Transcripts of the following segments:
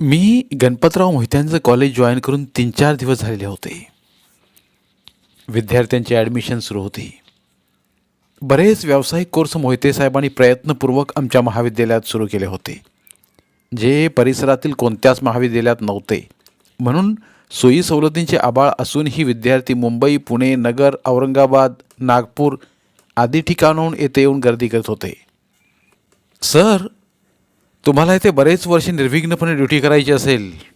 मी गणपतराव मोहित्यांचं college join करून तीन चार दिवस झालेले होते. विद्यार्थ्यांची ॲडमिशन सुरू होती. बरेच व्यावसायिक कोर्स मोहिते साहेबांनी प्रयत्नपूर्वक आमच्या महाविद्यालयात सुरू केले होते. जे परिसरातील कोणत्याच महाविद्यालयात नव्हते. म्हणून सोयी सवलतींचे आबाळ असूनही विद्यार्थी मुंबई पुणे नगर औरंगाबाद नागपूर आदी ठिकाणाहून येथे येऊन गर्दी करत होते. सर तुम्हाला इथे बरेच वर्ष निर्विघ्नपणे ड्युटी करायची असेल.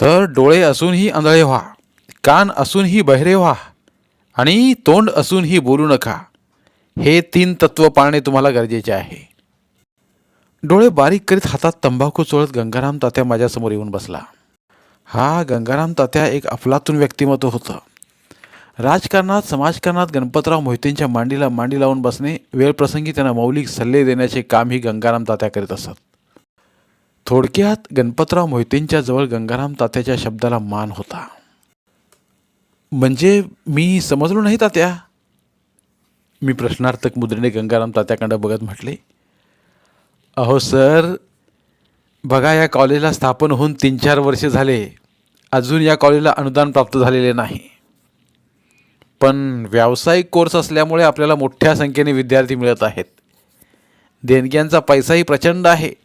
तर डोळे असूनही आंधळे व्हा कान असूनही बहिरे व्हा आणि तोंड असूनही बोलू नका. हे तीन तत्व पाळणे तुम्हाला गरजेचे आहे. डोळे बारीक करीत हातात तंबाखू चोळत गंगाराम तात्या माझ्यासमोर येऊन बसला. हा गंगाराम तात्या एक अफलातून व्यक्तिमत्व होतं. राजकारणात समाजकारणात गणपतराव मोहितेंच्या मांडीला मांडी लावून बसणे वेळप्रसंगी त्यांना मौलिक सल्ले देण्याचे काम ही गंगाराम तात्या करीत असत. थोडक्यात गणपतराव मोहितेंच्या जवळ गंगाराम तात्याच्या शब्दाला मान होता. म्हणजे मी समजलो नाही तात्या. मी प्रश्नार्थक मुद्रेने गंगाराम तात्याकडं बघत म्हटले अहो सर बघा या कॉलेजला स्थापन होऊन तीन चार वर्षे झाले. अजून या कॉलेजला अनुदान प्राप्त झालेले नाही. पण व्यावसायिक कोर्स असल्यामुळे आपल्याला मोठ्या संख्येने विद्यार्थी मिळत आहेत. देणग्यांचा पैसाही प्रचंड आहे.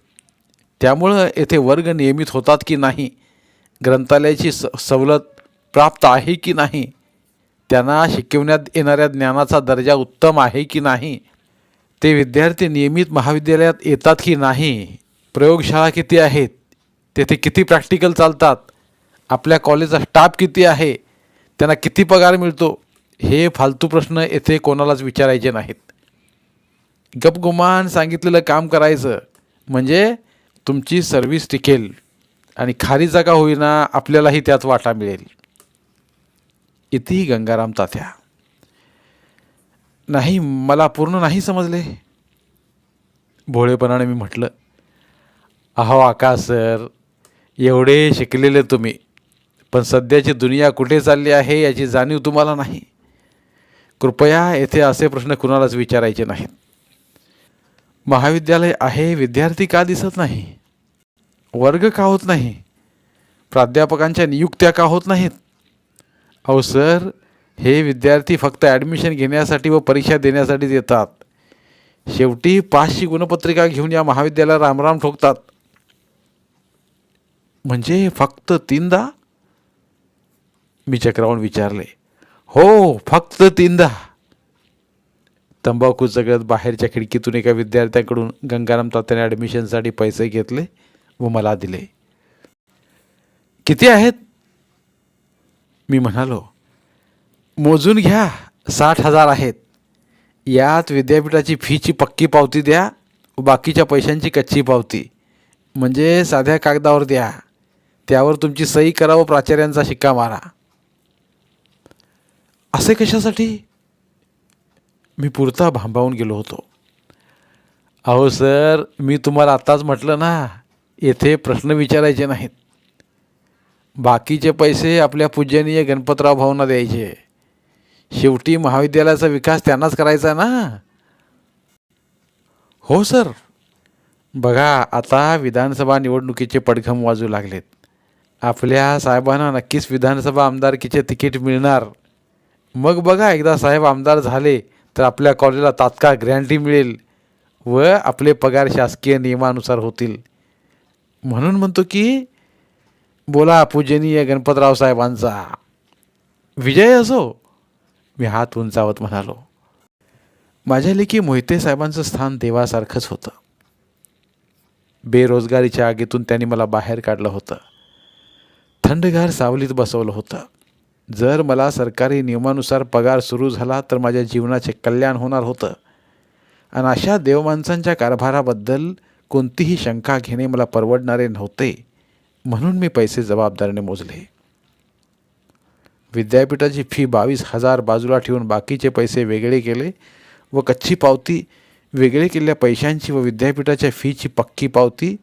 त्यामुळं येथे वर्ग नियमित होतात की नाही? ग्रंथालयाची स सवलत प्राप्त आहे की नाही? त्यांना शिकवण्यात येणाऱ्या ज्ञानाचा दर्जा उत्तम आहे की नाही? ते विद्यार्थी नियमित महाविद्यालयात येतात की नाही? प्रयोगशाळा किती आहेत? तेथे किती प्रॅक्टिकल चालतात? आपल्या कॉलेजचा स्टाफ किती आहे? त्यांना किती पगार मिळतो? हे फालतू प्रश्न येथे कोणालाच विचारायचे नाहीत. गपगुमान सांगितलेलं काम करायचं. म्हणजे तुमची सर्व्हिस टिकेल आणि खारी जागा होईना आपल्यालाही त्यात वाटा मिळेल. इति गंगाराम तात्या. नाही मला पूर्ण नाही समजले. भोळेपणाने मी म्हटलं अहो आकाश सर एवढे शिकलेले तुम्ही पण सध्याची दुनिया कुठे चालली आहे याची जाणीव तुम्हाला नाही. कृपया येथे असे प्रश्न कुणालाच विचारायचे नाहीत. महाविद्यालय आहे विद्यार्थी का दिसत नाही? वर्ग का होत नाही? प्राध्यापकांच्या नियुक्त्या का होत नाहीत? अहो सर हे विद्यार्थी फक्त ॲडमिशन घेण्यासाठी व परीक्षा देण्यासाठीच येतात. शेवटी पाचशी गुणपत्रिका घेऊन या महाविद्यालयाला रामराम ठोकतात. म्हणजे फक्त तीनदा? मी चक्रावून विचारले. हो फक्त तीनदा. तंबाखू जगत बाहेरच्या खिडकीतून एका विद्यार्थ्याकडून गंगाराम तात्याने ॲडमिशनसाठी पैसे घेतले. व मला दिले. किती आहेत? मी म्हणालो मोजून घ्या साठ हजार आहेत. यात विद्यापीठाची फीची पक्की पावती द्या व बाकीच्या पैशांची कच्ची पावती. म्हणजे साध्या कागदावर द्या. त्यावर तुमची सही करा व प्राचार्यांचा शिक्का मारा. असे कशासाठी? मी पुरता भांबावून गेलो होतो. अहो सर मी तुम्हाला आत्ताच म्हटलं ना येथे प्रश्न विचारायचे नाहीत. बाकीचे पैसे आपल्या पूजनीय गणपतराव भाऊंना द्यायचे. शेवटी महाविद्यालयाचा विकास त्यांनाच करायचा ना? हो सर. बघा आता विधानसभा निवडणुकीचे पडघम वाजू लागलेत. आपल्या साहेबांना नक्कीच विधानसभा आमदारकीचे तिकीट मिळणार. मग बघा एकदा साहेब आमदार झाले तर आपल्या कॉलेजला तात्काळ ग्रँटी मिळेल व आपले पगार शासकीय नियमानुसार होतील. म्हणून म्हणतो की बोला पूजनीय गणपतराव साहेबांचा. विजय असो. मी हात उंचावत म्हणालो. माझ्या लेखी मोहिते साहेबांचं स्थान देवासारखंच होतं. बेरोजगारीच्या आगीतून त्यांनी मला बाहेर काढलं होतं. थंडगार सावलीत बसवलं होतं. जर मला सरकारी नियमानुसार पगार सुरू झाला तर माझ्या जीवनाचे कल्याण होणार होतं. आणि अशा देवमाणसांच्या कारभाराबद्दल कोणतीही शंका घेणे मला परवडणारे नव्हते. म्हणून मी पैसे जबाबदारीने मोजले. विद्यापीठाची फी बावीस हजार बाजूला ठेवून बाकीचे पैसे वेगळे केले व कच्ची पावती वेगळे केलेल्या पैशांची व विद्यापीठाच्या फीची पक्की पावती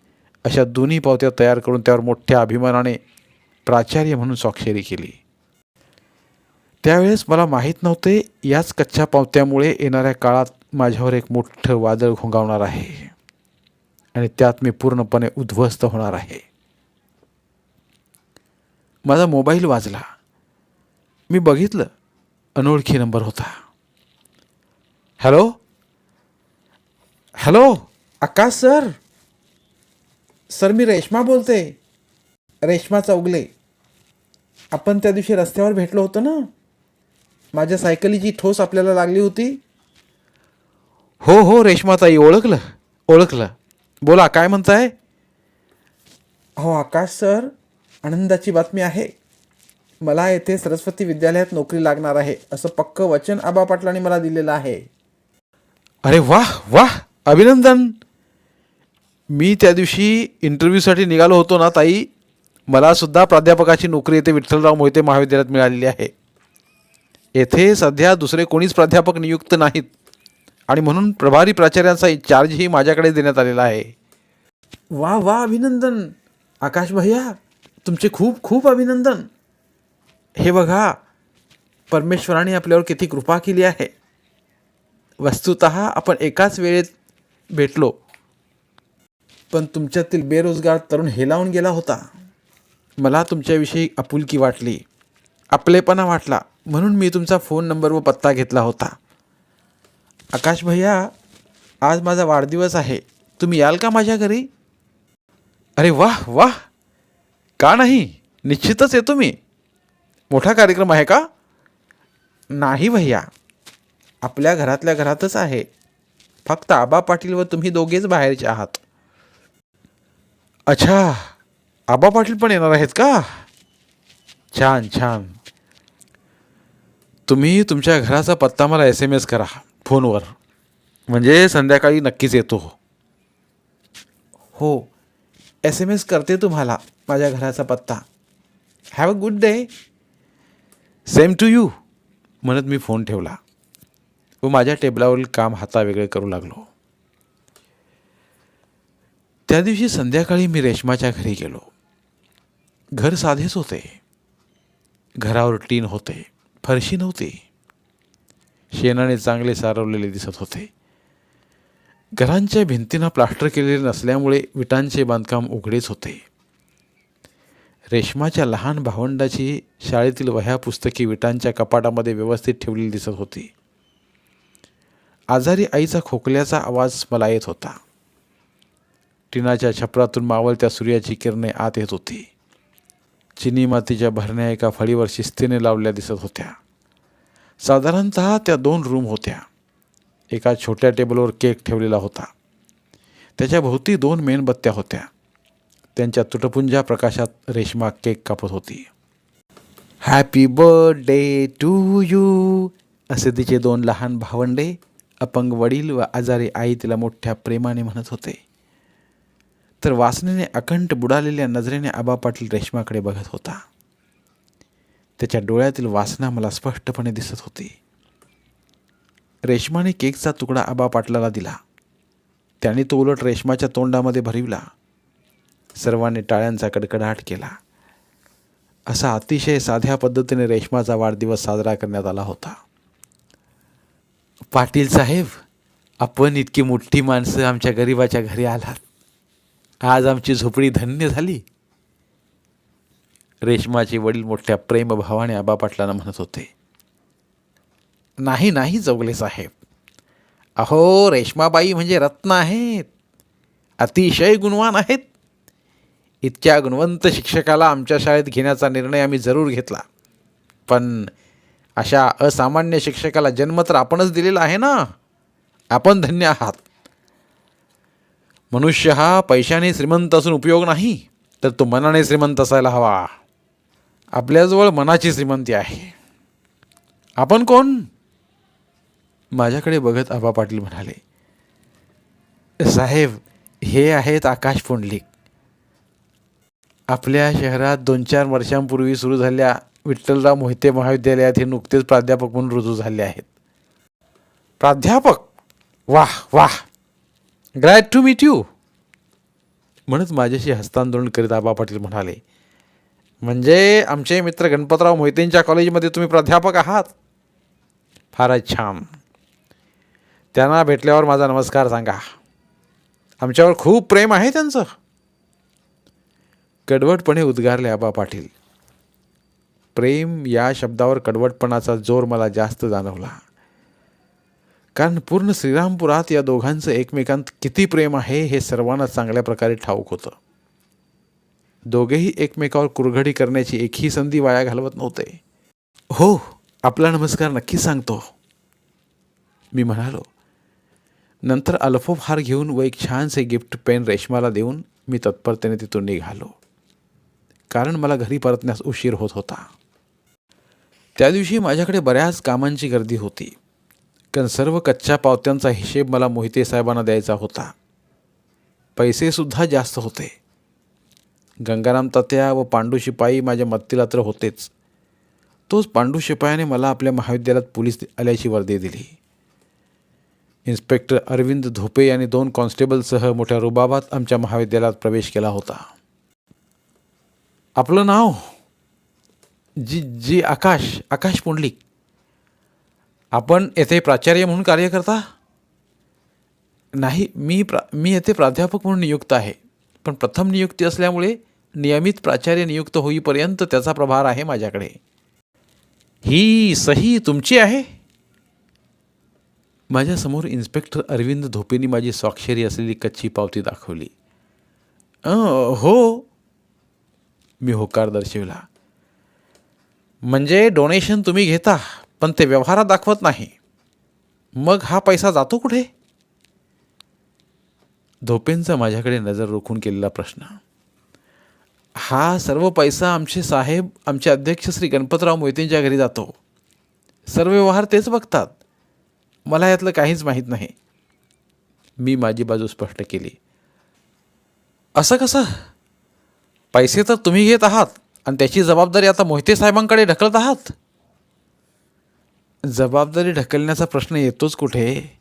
अशा दोन्ही पावत्या तयार करून त्यावर मोठ्या अभिमानाने प्राचार्य म्हणून स्वाक्षरी केली. त्यावेळेस मला माहीत नव्हते याच कच्च्या पावत्यामुळे येणाऱ्या काळात माझ्यावर एक मोठं वादळ घोंगावणार आहे. आणि त्यात मी पूर्णपणे उद्ध्वस्त होणार आहे. माझा मोबाईल वाजला. मी बघितलं. अनोळखी नंबर होता. Hello? Hello? Akash sir? Sir मी रेश्मा बोलते. रेश्मा चौगले. आपण त्या दिवशी रस्त्यावर भेटलो होतो ना? माझ्या सायकलीची ठोस आपल्याला लागली होती. हो हो रेश्माताई ओळखलं. ओळखलं. बोला काय म्हणताय? हो आकाश सर आनंदाची बातमी आहे. मला येथे सरस्वती विद्यालयात नोकरी लागणार आहे असं पक्क वचन आबा पाटलांनी मला दिलेलं आहे. अरे वाह वाह अभिनंदन! मी त्या दिवशी इंटरव्ह्यूसाठी निघालो होतो ना ताई. मला सुद्धा प्राध्यापकाची नोकरी येथे विठ्ठलराव मोहिते महाविद्यालयात मिळालेली आहे. येथे सध्या दुसरे कोणीच प्राध्यापक नियुक्त नाहीत. आणि म्हणून प्रभारी प्राचार्यांचा चार्जही माझ्याकडे देण्यात आलेला आहे. वा वा अभिनंदन. आकाश भैया तुमचे खूप खूप अभिनंदन. हे बघा परमेश्वराने आपल्यावर किती कृपा केली आहे. वस्तुत आपण एकाच वेळेत भेटलो. पण तुमच्यातील बेरोजगार तरुण हेलावून गेला होता. मला तुमच्याविषयी आपुलकी वाटली. आपलेपणा वाटला. म्हणून मी तुमचा फोन नंबर व पत्ता घेतला होता. आकाश भैया आज माझा वाढदिवस आहे. तुम्ही याल का माझ्या घरी? अरे वाह वाह. का नाही? निश्चितच येतो मी. मोठा कार्यक्रम आहे का? नाही भैया. आपल्या घरातल्या घरातच आहे. फक्त आबा पाटील व तुम्ही दोघेच बाहेरचे आहात. अच्छा आबा पाटील पण येणार आहेत का? छान छान. तुम्ही तुमच्या घराचा पत्ता मला एस एम एस करा. फोनवर. म्हणजे संध्याकाळी नक्कीच येतो हो. एस एम एस करते तुम्हाला माझ्या घराचा पत्ता. Have a good day same to you म्हणत मी फोन ठेवला. व माझ्या टेबलावरील काम हातावेगळे करू लागलो. त्या दिवशी संध्याकाळी मी रेशमाच्या घरी गेलो. घर साधेच होते. घरावर टीन होते. फरशी नव्हती. शेणाने चांगले सारवलेले दिसत होते. घरांच्या भिंतींना प्लास्टर केलेले नसल्यामुळे विटांचे बांधकाम उघडेच होते. रेशमाच्या लहान भावंडाची शाळेतील वह्या पुस्तके विटांच्या कपाटामध्ये व्यवस्थित ठेवलेली दिसत होती. आजारी आईचा खोकल्याचा आवाज मला येत होता. टिनाच्या छपरातून मावळत्या सूर्याची किरणे आत येत होती. चिनी मातीच्या भरण्या एका फळीवर शिस्तीने लावल्या दिसत होत्या. साधारणत त्या दोन रूम होत्या. एका छोट्या टेबलवर केक ठेवलेला होता. त्याच्या भोवती दोन मेणबत्त्या होत्या. त्यांच्या तुटपुंजा प्रकाशात रेशमा केक कापत होती. हॅपी बर्थडे टू यू असे तिचे दोन लहान भावंडे अपंग वडील व आजारी आई तिला मोठ्या प्रेमाने म्हणत होते. तर वासनेने अखंड बुडालेल्या नजरेने आबा पाटील रेशमाकडे बघत होता. त्याच्या डोळ्यातील वासना मला स्पष्टपणे दिसत होती. रेशमाने केकचा तुकडा आबा पाटलाला दिला. त्याने तो उलट रेशमाच्या तोंडामध्ये भरविला. सर्वांनी टाळ्यांचा कडकडाट केला. असा अतिशय साध्या पद्धतीने रेशमाचा वाढदिवस साजरा करण्यात आला होता. पाटील साहेब आपण इतकी मोठी माणसं आमच्या गरिबाच्या घरी आलात. आज आमची झोपडी धन्य झाली. रेशमाचे वडील मोठ्या प्रेमभावाने आबा पाटलांना म्हणत होते नाही नाही चौगले साहेब. अहो रेश्माबाई म्हणजे रत्न आहेत. अतिशय गुणवान आहेत. इतक्या गुणवंत शिक्षकाला आमच्या शाळेत घेण्याचा निर्णय आम्ही जरूर घेतला. पण अशा असामान्य शिक्षकाला जन्म तर आपणच दिलेला आहे ना? आपण धन्य आहात. मनुष्य हा पैशाने श्रीमंत असून उपयोग नाही तर तो मनाने श्रीमंत असायला हवा. आपल्याजवळ मनाची श्रीमंती आहे. आपण कोण? माझ्याकडे बघत आबा पाटील म्हणाले साहेब हे आहेत आकाश पुंडलिक आपल्या शहरात दोन चार वर्षांपूर्वी सुरू झालेल्या विठ्ठलराव मोहिते महाविद्यालयात हे नुकतेच प्राध्यापक म्हणून रुजू झाले आहेत. प्राध्यापक? वाह वाह. ग्रॅड टू मीट यू म्हणत माझ्याशी हस्तांदोलन करीत आबा पाटील म्हणाले म्हणजे आमचे मित्र गणपतराव मोहितेंच्या कॉलेजमध्ये तुम्ही प्राध्यापक आहात? फारच छान. त्यांना भेटल्यावर माझा नमस्कार सांगा. आमच्यावर खूप प्रेम आहे त्यांचं. कडवटपणे उद्गारले आबा पाटील. प्रेम या शब्दावर कडवटपणाचा जोर मला जास्त जाणवला. कारण पूर्ण श्रीरामपुरात या दोघांचं एकमेकांत किती प्रेम आहे हे सर्वांना चांगल्या प्रकारे ठाऊक होतं. दोघेही एकमेकावर कुरघडी करण्याची एकही संधी वाया घालवत नव्हते. हो आपला नमस्कार नक्की सांगतो. मी म्हणालो नंतर अल्फोफ हार घेऊन व एक छानसे गिफ्ट पेन रेशमाला देऊन मी तत्परतेने तिथून निघालो. कारण मला घरी परतण्यास उशीर होत होता. त्या दिवशी माझ्याकडे बऱ्याच कामांची गर्दी होती. कारण सर्व कच्च्या पावत्यांचा हिशेब मला मोहिते साहेबांना द्यायचा होता. पैसेसुद्धा जास्त होते. गंगाराम तात्या व पांडू शिपाई माझ्या मत्तीला तर होतेच. तोच पांडू शिपायाने मला आपल्या महाविद्यालयात पोलीस आल्याची वर्दी दिली. इन्स्पेक्टर अरविंद धोपे यांनी दोन कॉन्स्टेबलसह मोठ्या रुबाबात आमच्या महाविद्यालयात प्रवेश केला होता. आपलं नाव? जी जी आकाश आकाश पुंडलिक. आपण येथे प्राचार्य म्हणून कार्य करता? नाही मी प्रा मी येथे प्राध्यापक म्हणून नियुक्त आहे. पण प्रथम नियुक्ती असल्यामुळे नियमित प्राचार्य नियुक्त होईपर्यंत त्याचा प्रभार आहे माझ्याकडे. ही सही तुमची आहे? माझ्यासमोर इन्स्पेक्टर अरविंद धोपेनी माझी स्वाक्षरी असलेली कच्ची पावती दाखवली. हो. मी होकार दर्शविला. म्हणजे डोनेशन तुम्ही घेता पण ते व्यवहारात दाखवत नाही. मग हा पैसा जातो कुठे? धोपेंचा माझ्याकडे नजर रोखून केलेला प्रश्न. हा सर्व पैसा आमचे साहेब आमचे अध्यक्ष श्री गणपतराव मोहितेंच्या घरी जातो. सर्व व्यवहार तेच बघतात. मला यातलं काहीच माहीत नाही. मी माझी बाजू स्पष्ट केली. असं कसं? पैसे तर तुम्ही घेत आहात आणि त्याची जबाबदारी आता मोहिते साहेबांकडे ढकलत आहात? जबाबदारी ढकलण्याचा प्रश्न येतोच कुठे?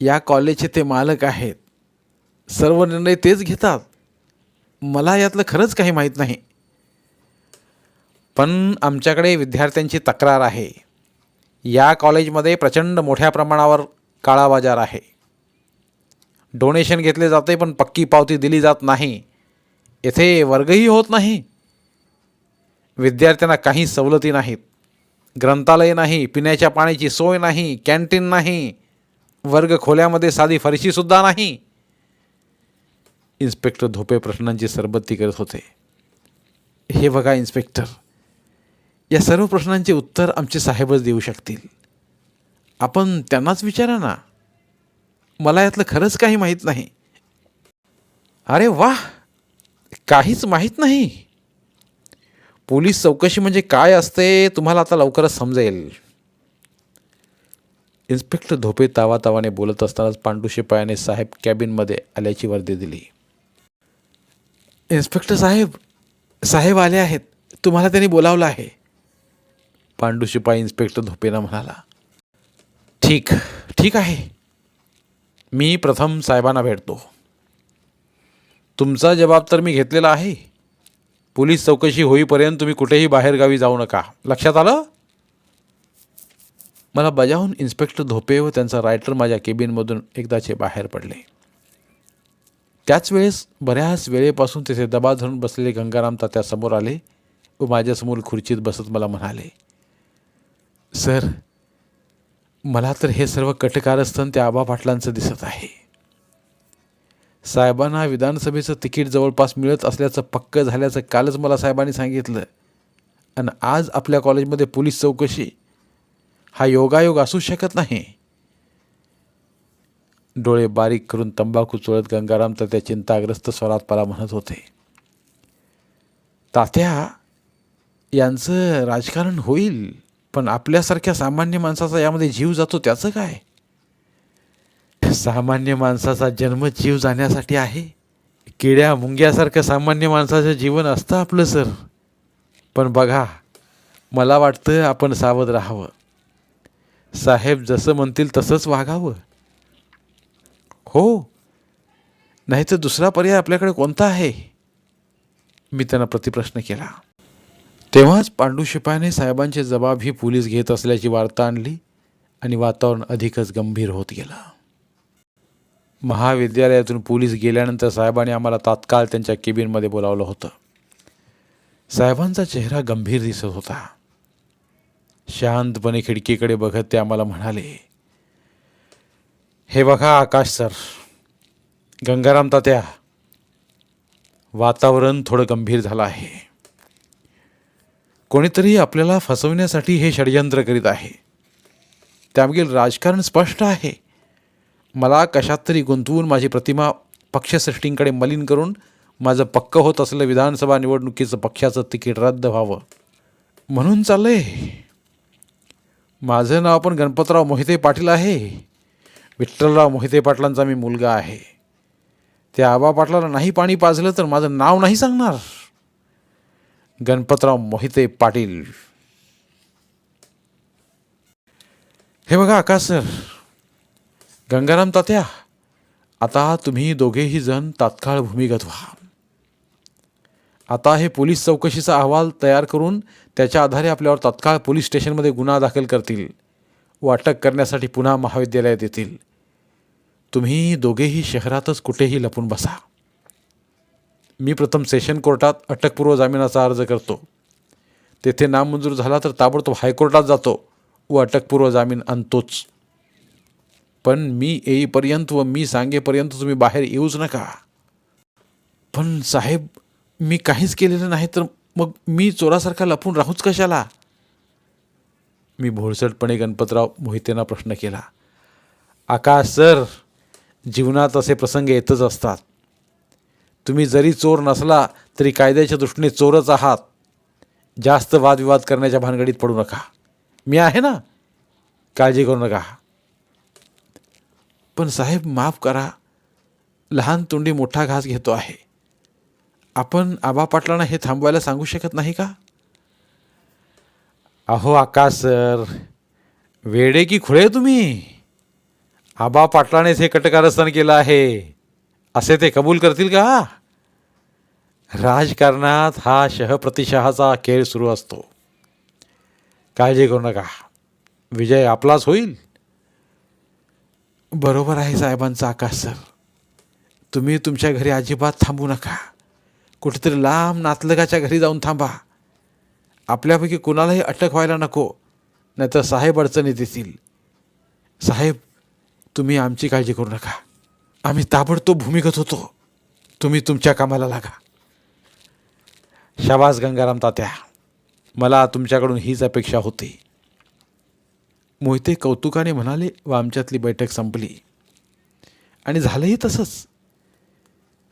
या कॉलेजचे ते मालक आहेत. सर्व निर्णय तेच घेतात. मला यातलं खरंच काही माहीत नाही. पण आमच्याकडे विद्यार्थ्यांची तक्रार आहे. या कॉलेजमध्ये प्रचंड मोठ्या प्रमाणावर काळा बाजार आहे. डोनेशन घेतले जाते पण पक्की पावती दिली जात नाही. येथे वर्गही होत नाही. विद्यार्थ्यांना काही सवलती नाहीत. ग्रंथालय नाही पिण्याच्या पाण्याची सोय नाही कॅन्टीन नाही वर्ग खोल्यामध्ये साधी फरशीसुद्धा नाही. इन्स्पेक्टर धोपे प्रश्नांची सरबत्ती करत होते. हे बघा इन्स्पेक्टर. या सर्व प्रश्नांचे उत्तर आमचे साहेबच देऊ शकतील. आपण त्यांनाच विचारा ना. मला यातलं खरंच काही माहीत नाही. अरे वाह! काहीच माहीत नाही. पोलीस चौकशी म्हणजे काय असते तुम्हाला आता लवकरच समजेल. इन्स्पेक्टर धोपे तावातावाने बोलत असतानाच पांडू शिपायाने साहेब कॅबिनमध्ये आल्याची वर्दी दिली. इन्स्पेक्टर साहेब साहेब आले आहेत. तुम्हाला त्यांनी बोलावलं आहे. पांडू शिपाई इन्स्पेक्टर धोपेना म्हणाला ठीक ठीक आहे. मी प्रथम साहेबांना भेटतो. तुमचा जबाब तर मी घेतलेला आहे. पोलीस चौकशी होईपर्यंत तुम्ही कुठेही बाहेरगावी जाऊ नका. लक्षात आलं? मला बजावून इन्स्पेक्टर धोपे व त्यांचा रायटर माझ्या केबिनमधून एकदाचे बाहेर पडले. त्याच वेळेस बऱ्याच वेळेपासून तिथे दबा धरून बसलेले गंगाराम तात्यासमोर आले व माझ्यासमोर खुर्चीत बसत मला म्हणाले सर मला तर हे सर्व कटकारस्थान त्या आबा पाटलांचं दिसत आहे. साहेबांना विधानसभेचं तिकीट जवळपास मिळत असल्याचं पक्क झाल्याचं कालच मला साहेबांनी सांगितलं आणि आज आपल्या कॉलेजमध्ये पोलीस चौकशी. हा योगायोग असू शकत नाही. डोळे बारीक करून तंबाखू चोळत गंगाराम तर त्या चिंताग्रस्त स्वरात मला म्हणत होते तात्या यांचं राजकारण होईल पण आपल्यासारख्या सामान्य माणसाचा यामध्ये जीव जातो त्याचं काय? सामान्य माणसाचा जन्म जीव जाण्यासाठी आहे. किड्या मुंग्यासारखं सामान्य माणसाचं जीवन असतं आपलं सर. पण बघा मला वाटतं आपण सावध राहावं. साहेब जसं म्हणतील तसंच वागावं. हो. नाही तर दुसरा पर्याय आपल्याकडे कोणता आहे? मी त्यांना प्रतिप्रश्न केला. तेव्हाच पांडू शिपायाने साहेबांचे जबाब ही पोलीस घेत असल्याची वार्ता आणली आणि वातावरण अधिकच गंभीर होत गेलं. महाविद्यालयातून पोलीस गेल्यानंतर साहेबांनी आम्हाला तात्काळ त्यांच्या केबिनमध्ये बोलावलं होतं. साहेबांचा चेहरा गंभीर दिसत होता. शांतपणे खिडकीकडे बघत ते आम्हाला म्हणाले हे बघा आकाश सर गंगाराम तात्या वातावरण थोडं गंभीर झालं आहे. कोणीतरी आपल्याला फसवण्यासाठी हे षडयंत्र करीत आहे. त्यामागील राजकारण स्पष्ट आहे. मला कशात तरी गुंतवून माझी प्रतिमा पक्षसृष्टींकडे मलिन करून माझं पक्क होत असलेलं विधानसभा निवडणुकीचं पक्षाचं तिकीट रद्द व्हावं. म्हणून चाललंय. माझं नाव पण गणपतराव मोहिते पाटील आहे. विठ्ठलराव मोहिते पाटलांचा मी मुलगा आहे. त्या आबा पाटलाला नाही पाणी पाजलं तर माझं नाव नाही सांगणार. गणपतराव मोहिते पाटील. हे बघा आकाश सर गंगाराम तात्या आता तुम्ही दोघेही जण तात्काळ भूमिगत व्हा. आता हे पोलीस चौकशीचा अहवाल तयार करून त्याच्या आधारे आपल्यावर तात्काळ पोलीस स्टेशनमध्ये गुन्हा दाखल करतील. वाटप करण्यासाठी पुन्हा महाविद्यालयात येतील. तुम्ही दोघेही शहरातच कुठेही लपून बसा. मी प्रथम सेशन कोर्टात अटकपूर्व जामिनाचा अर्ज करतो. तेथे नामंजूर झाला तर ताबडतोब हायकोर्टात जातो व अटकपूर्व जामीन आणतोच. पण मी येईपर्यंत व मी सांगेपर्यंत तुम्ही बाहेर येऊच नका. पण साहेब मी काहीच केलेलं नाही तर मग मी चोरासारखा लपून राहूच कशाला? मी भोळसटपणे गणपतराव मोहितेंना प्रश्न केला. आकाश सर जीवनात असे प्रसंग येतच असतात. तुम्ही जरी चोर नसला तरी कायद्याच्या दृष्टीने चोरच आहात. जास्त वादविवाद करण्याच्या भानगडीत पडू नका. मी आहे ना? काळजी करू नका. पण साहेब माफ करा. लहान तोंडी मोठा घास घेतो आहे. आपण आबा पाटलांना हे थांबवायला सांगू शकत नाही का? अहो आकाश सर वेडे की खुळे तुम्ही? आबा पाटलानेच हे कटकारस्थान केलं आहे. असे ते कबूल करतील का? राजकारणात हा शहप्रतिशहाचा खेळ सुरू असतो. काळजी करू नका. विजय आपलाच होईल. बरोबर आहे साहेबांचा आकाश सर. तुम्ही तुमच्या घरी अजिबात थांबू नका. कुठेतरी लांब नातलगाच्या घरी जाऊन थांबा. आपल्यापैकी कुणालाही अटक व्हायला नको नाहीतर साहेब अडचणीत येतील. साहेब तुम्ही आमची काळजी करू नका. आम्ही ताबडतोब भूमिगत होतो. तुम्ही तुमच्या कामाला लागा. शाबास गंगाराम तात्या. मला तुमच्याकडून हीच अपेक्षा होती. मोहिते कौतुकाने म्हणाले व आमच्यातली बैठक संपली. आणि झालंही तसंच.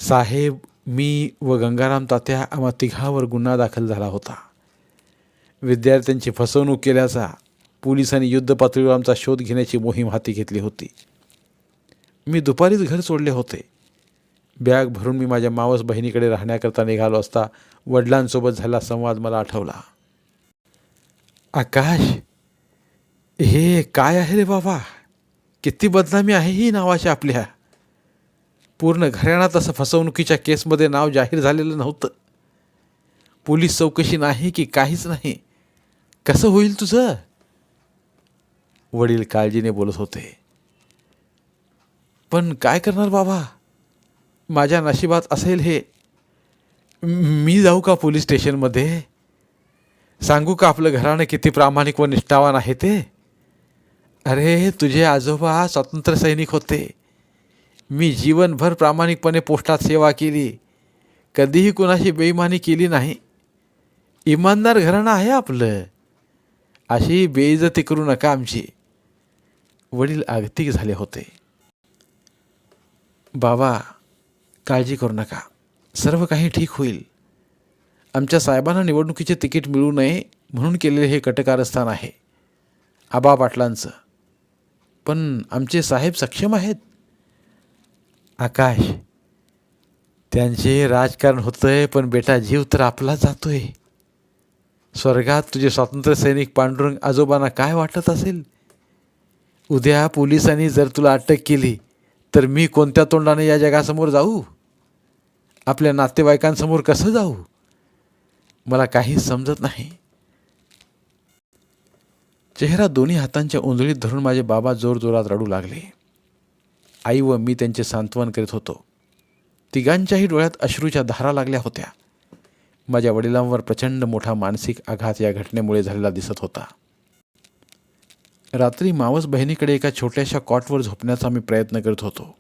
साहेब मी व गंगाराम तात्या आम्हा तिघावर गुन्हा दाखल झाला होता. विद्यार्थ्यांची फसवणूक केल्याचा पोलिसांनी युद्धपातळीवर आमचा शोध घेण्याची मोहीम हाती घेतली होती. मी दुपारीच घर सोडले होते. बॅग भरून मी माझ्या मावस बहिणीकडे राहण्याकरता निघालो असता वडिलांसोबत झाला संवाद मला आठवला. आकाश हे काय आहे रे बाबा? किती बदनामी आहे ही नावाच्या आपल्या? पूर्ण घराण्यात असं फसवणुकीच्या केसमध्ये नाव जाहीर झालेलं नव्हतं. पोलीस चौकशी नाही की काहीच नाही. कसं होईल तुझं? वडील काळजीने बोलत होते. पण काय करणार बाबा? माझ्या नशिबात असेल हे. मी जाऊ का पोलीस स्टेशनमध्ये? सांगू का आपलं घराणं किती प्रामाणिक व निष्ठावान आहे ते? अरे तुझे आजोबा स्वातंत्र्य सैनिक होते. मी जीवनभर प्रामाणिकपणे पोस्टात सेवा केली. कधीही कुणाशी बेईमानी केली नाही. इमानदार घराणं आहे आपलं. अशी बेइज्जती करू नका आमची. वडील आगतिक झाले होते. बाबा काळजी करू नका. सर्व काही ठीक होईल. आमच्या साहेबांना निवडणुकीचे तिकीट मिळू नये म्हणून केलेले हे कटकारस्थान आहे. आबा पाटलांचं. पण आमचे साहेब सक्षम आहेत. आकाश त्यांचे राजकारण होतंय पण बेटा जीव तर आपला जातोय. स्वर्गात तुझे स्वातंत्र्य सैनिक पांडुरंग आजोबांना काय वाटत असेल? उद्या पोलिसांनी जर तुला अटक केली तर मी कोणत्या तोंडाने या जगासमोर जाऊ? आपल्या नातेवाईकांसमोर कसं जाऊ? मला काहीच समजत नाही. चेहरा दोन्ही हातांच्या उंजळीत धरून माझे बाबा जोरजोरात रडू लागले. आई व मी त्यांचे सांत्वन करीत होतो. तिघांच्याही डोळ्यात अश्रूच्या धारा लागल्या होत्या. माझ्या वडिलांवर प्रचंड मोठा मानसिक आघात या घटनेमुळे झालेला दिसत होता. रात्री मावस बहिणीकडे एका छोट्याशा कॉटवर झोपण्याचा मी प्रयत्न करत होतो.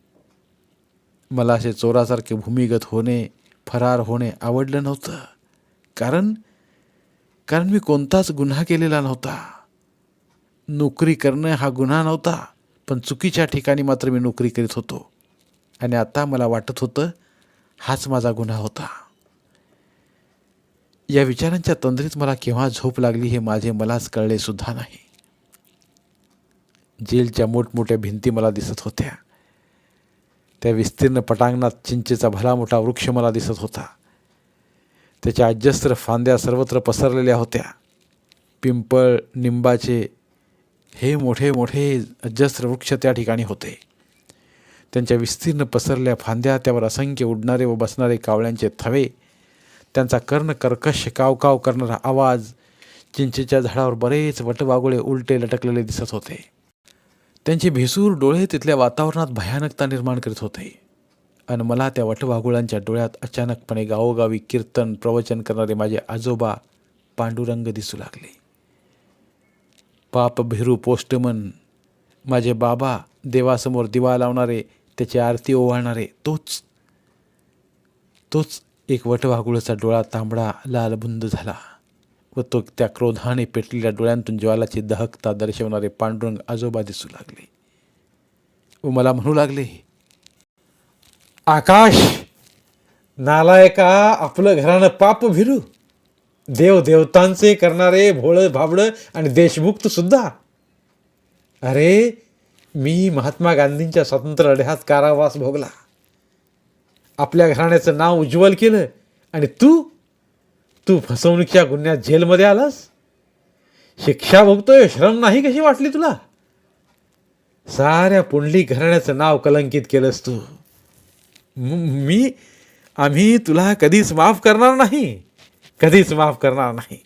मला असे चोरासारखे भूमिगत होणे फरार होणे आवडलं नव्हतं. कारण कारण मी कोणताच गुन्हा केलेला नव्हता. नोकरी करणं हा गुन्हा नव्हता पण चुकीच्या ठिकाणी मात्र मी नोकरी करीत होतो. आणि आता मला वाटत होतं हाच माझा गुन्हा होता. या विचारांच्या तंद्रीत मला केव्हा झोप लागली हे माझे मलाच कळले सुद्धा नाही. जेलच्या मोठमोठ्या भिंती मला दिसत होत्या. त्या विस्तीर्ण पटांगणात चिंचेचा भला मोठा वृक्ष मला दिसत होता. त्याच्या अजस्त्र फांद्या सर्वत्र पसरलेल्या होत्या. पिंपळ निंबाचे हे मोठे मोठे अजस्त्र वृक्ष त्या ठिकाणी होते. त्यांच्या विस्तीर्ण पसरल्या फांद्या त्यावर असंख्य उडणारे व बसणारे कावळ्यांचे थवे त्यांचा कर्ण कर्कश कावकाव करणारा आवाज चिंचेच्या झाडावर बरेच वटवागुळे उलटे लटकलेले दिसत होते. त्यांचे भेसूर डोळे तिथल्या वातावरणात भयानकता निर्माण करीत होते. आणि मला त्या वटवाघुळांच्या डोळ्यात अचानकपणे गावोगावी कीर्तन प्रवचन करणारे माझे आजोबा पांडुरंग दिसू लागले. पाप भिरू पोस्टमन माझे बाबा देवासमोर दिवा लावणारे त्याची आरती ओवाळणारे तोच तोच एक वटवाघुळाचा डोळा तांबडा लालबुंद झाला व तो त्या क्रोधाने पेटलेल्या डोळ्यांतून ज्वालाची दहकता दर्शवणारे पांडुरंग आजोबा दिसू लागले व मला म्हणू लागले आकाश नालायका आपलं घरानं पाप भिरू. देव देवतांचे करणारे भोळं भाबडं आणि देशमुक्त सुद्धा. अरे मी महात्मा गांधींच्या स्वातंत्र्य लढ्यात कारावास भोगला. आपल्या घराण्याचं नाव उज्ज्वल केलं. आणि तू तू फसवणुकीच्या गुन्ह्यात जेलमध्ये आलास? शिक्षा भोगतोय श्रम नाही कशी वाटली तुला? साऱ्या पुंडली घराण्याचं नाव कलंकित केलंस तू. मी आम्ही तुला कधीच माफ करणार नाही. कधीच माफ करणार नाही.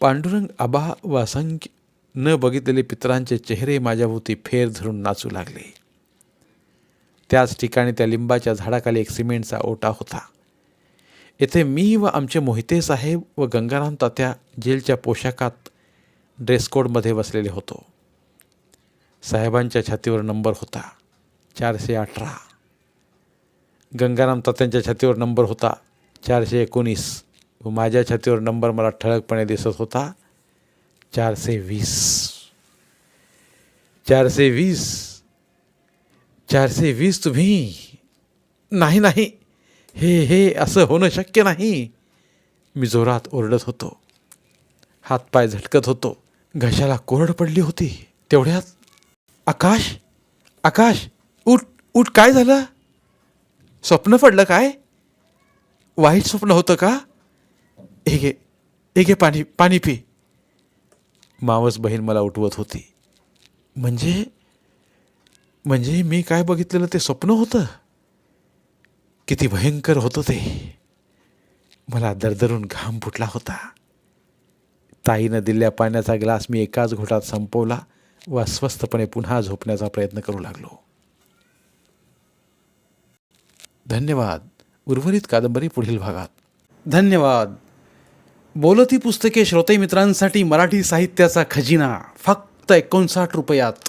पांडुरंग आबा वासंख्य न बघितलेले पितरांचे चेहरे माझ्याभोवती फेर धरून नाचू लागले. त्याच ठिकाणी त्या लिंबाच्या झाडाखाली एक सिमेंटचा ओटा होता. येथे मी व आमचे मोहिते साहेब व गंगाराम तात्या जेलच्या पोशाखात ड्रेस कोडमध्ये बसलेले होतो. साहेबांच्या छातीवर नंबर होता चारशे अठरा. गंगाराम तात्यांच्या छातीवर नंबर होता चारशे एकोणीस. व माझ्या छातीवर नंबर मला ठळकपणे दिसत होता चारशे वीस. चारशे वीस. चारशे वीस तुम्ही नाही नाही. हे हे असं होणं शक्य नाही. मी जोरात ओरडत होतो. हातपाय झटकत होतो. घशाला कोरड पडली होती. तेवढ्यात आकाश आकाश उठ उठ काय झालं? स्वप्न पडलं काय? वाईट स्वप्न होतं का? हे घे हे घे पाणी पाणी पी. मावस बहीण मला उठवत होती. म्हणजे म्हणजे मी काय बघितलेलं ते स्वप्न होतं? किती भयंकर होतं ते. मला दरदरून घाम फुटला होता. ताईनं दिलेल्या पाण्याचा ग्लास मी एकाच घोटात संपवला व अस्वस्थपणे पुन्हा झोपण्याचा प्रयत्न करू लागलो. धन्यवाद. उर्वरित कादंबरी पुढील भागात. धन्यवाद. बोलती पुस्तके श्रोते मित्रांसाठी मराठी साहित्याचा खजिना फक्त एकोणसाठ रुपयात.